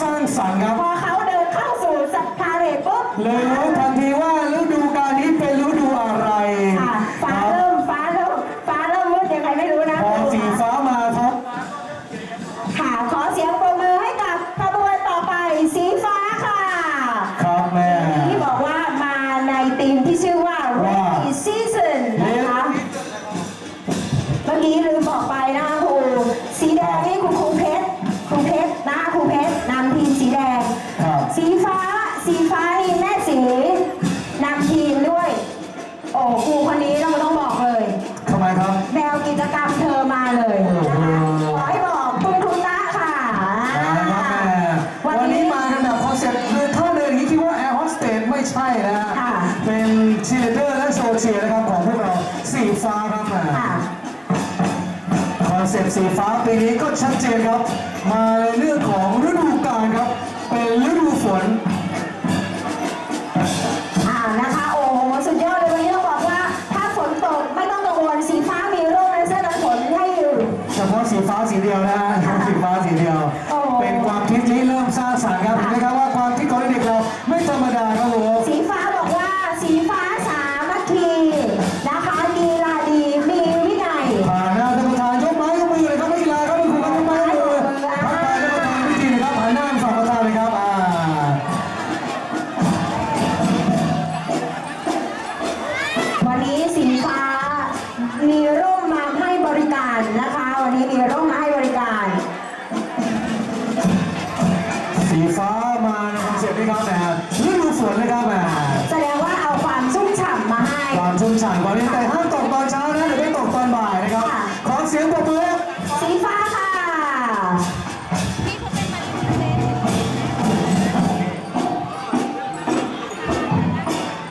สร้างสรรค์ครับ พอเขาเดินเข้าสู่สัปพาเรตปุ๊บเลยรู้ทันทีว่าฤดูกาลนี้เป็นฤดูอะไรค่ะฟ้าครับเริ่มฟ้าเริ่มฟ้าเริ่มมืดยังไงไม่รู้นะพอสีฟ้ามาครับค่ะขอเสียงปรบมือให้กับขบวนต่อไปสีฟ้าค่ะครับแม่ที่บอกว่ามาในธีมที่ชื่อว่าว่า Rainy Season นะคะเมื่อกี้ลืมบอกไปนะ คอนเซ็ปต์คือถ้าเดินอย่างนี้คิดว่าแอร์โฮสเตสไม่ใช่นะฮะค่ะ เป็นชีเลเดอร์และโชว์เชียร์นะครับของพวกเราสีฟ้าครับแม่ค่ะ คอนเซ็ปต์สีฟ้าปีนี้ก็ชัดเจนครับ มาในเรื่องของฤดูกาลครับ เป็นฤดูฝน อ่านะคะโอ้โหสุดยอดเลยวันนี้ต้องบอกว่าถ้าฝนตกไม่ต้องกังวลสีฟ้ามีร่มและเสื้อกันฝนให้อยู่ เฉพาะสีฟ้าสีเดียวนะฮะเฉพาะสีฟ้าสีเดียว โอ้โหเป็นความคิดที่เริ่มสร้างสรรค์ครับเห็นไหมครับว่า วันนี้สีฟ้ามีร่มมาให้บริการนะคะ วันนี้มีร่มมาให้บริการ สีฟ้ามาในคอนเซ็ปต์นี้ครับแหมฤดูฝนเลยครับแหมแสดงว่าเอาความชุ่มฉ่ำมาให้ ความชุ่มฉ่ำก่อนนี้แต่ห้ามตกตอนเช้านะเดี๋ยวไปตกตอนบ่ายนะครับค่ะขอเสียงปรบมือสีฟ้าค่ะ